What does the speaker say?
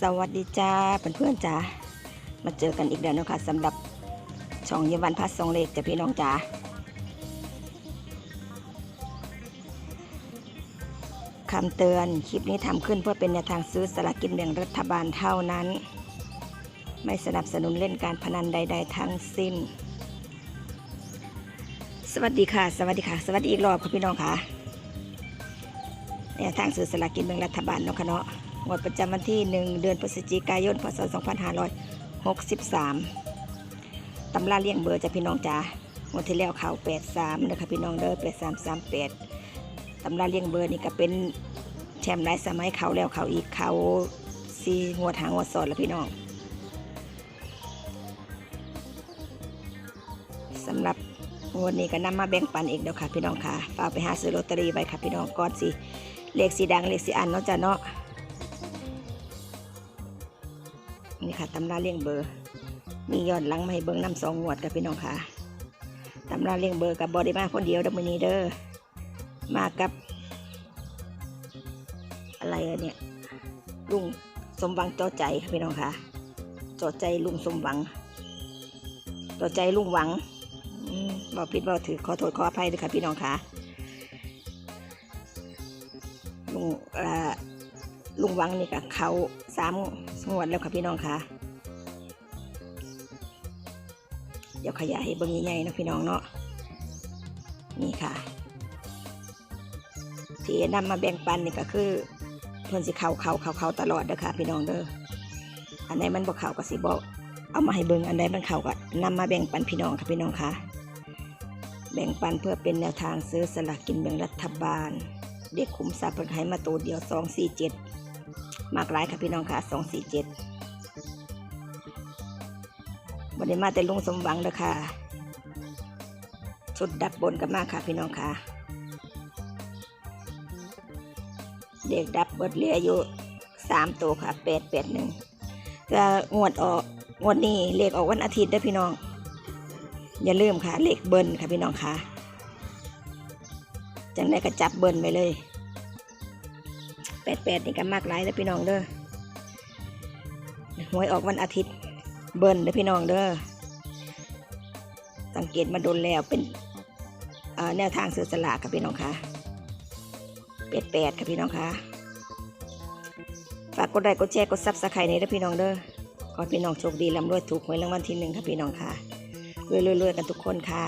สวัสดีจ้าเพื่อนๆจ้ามาเจอกันอีกแล้วนะคะสำหรับช่องเยาวันพัสสองเลขจ้ะพี่น้องจ้าคำเตือนคลิปนี้ทำขึ้นเพื่อเป็นแนวทางซื้อสลากกินแบ่งรัฐบาลเท่านั้น ไม่สนับสนุนเล่นการพนันใด ๆ ทั้งสิ้น สวัสดีค่ะ สวัสดีค่ะ สวัสดีอีกรอบค่ะพี่น้องค่ะแนวทางซื้อสลากกินแบ่งรัฐบาลเนาะค่ะเนาะ งวดประจำวันที่ 1 เดือนพฤศจิกายน พศ 2563ตำราเลี่ยงเบอร์จะพี่น้องจ้างวดที่แล้วเขา83นะคะพี่น้องเด้อ8338ตำราเลี่ยงเบอร์นี่ก็เป็นแชมป์หลายสมัยเขาแล้วเขาอีกเขาซีงวดหางวดสอดแล้วพี่น้องสำหรับงวดนี้ก็นำมาแบ่งปันอีกเดี๋ยวค่ะพี่น้องค่ะฝากไปหาซื้อลอตเตอรี่ไว้ค่ะพี่น้องก่อนสิเลขสีดังเลขสีอันเนาะจ้ะเนาะ นี่ค่ะตำราเลี้ยงเบอร์ มียอดหลังมาให้เบิ้งน้ำสองงวดกับพี่น้องค่ะตำราเลี้ยงเบอร์กับบอดี้มาคนเดียวดับมือนี้เด้อมากับ อะไรอะเนี่ยลุงสมหวังจอใจค่ะพี่น้องค่ะจอใจลุงสมหวังจอใจลุงหวังบอกผิดบอกถือขอโทษขออภัยด้วยค่ะพี่น้องค่ะลุงเอ่อ ลุงวังนี่กับเขาสามสงวดแล้วค่ะพี่น้องค่ะเดี๋ยวขยายให้เบิ้งใหญ่ๆนะพี่น้องเนาะนี่ค่ะ ที่นำมาแบ่งปันนี่ก็คือเพิ่นสิเขาเขาเขาเขาตลอดเด้อค่ะ พี่น้องเด้ออันไหนมันบ่เขาก็สิบอกเอามาให้เบิ่งอันใดมันเขาก็นำมาแบ่งปันพี่น้องค่ะพี่น้องค่ะแบ่งปันเพื่อเป็นแนวทางซื้อสลากกินแบ่งรัฐบาล เด็กขุมทรัพย์เพิ่นให้มาตัวเดียวสองสี่เจ็ด มากหลายค่ะพี่น้องค่ะสองสี่เจ็ดวันนี้มาแต่ลุงสมหวังเลยค่ะชุดดับบนกับมากค่ะพี่น้องค่ะเด็กดับเบิดเหลืออยู่สามตัวค่ะแปดแปดหนึ่งก็งวดออกงวดนี้เลขออกวันอาทิตย์ด้พี่น้อง อย่าลืมค่ะ เลขเบิ้ลค่ะพี่น้องค่ะจังได้ก็จับเบิ้ลไปเลย แปดแปดนี่ก็มากหลายแล้วพี่น้องเด้อหวยออกวันอาทิตย์ เบิ้ลเด้อพี่น้องเด้อสังเกตมาโดนแล้วเป็นแนวทางซื้อสลากค่ะพี่น้องค่ะแปดแปดค่ะพี่น้องค่ะฝากกดไลค์กดแชร์กดซับสไครต์ในเด้อพี่น้องเด้อขอพี่น้องโชคดีร่ำรวยถูกหวยรางวัลที่หนึ่งค่ะพี่น้องค่ะรวยๆๆกันทุกคนค่ะ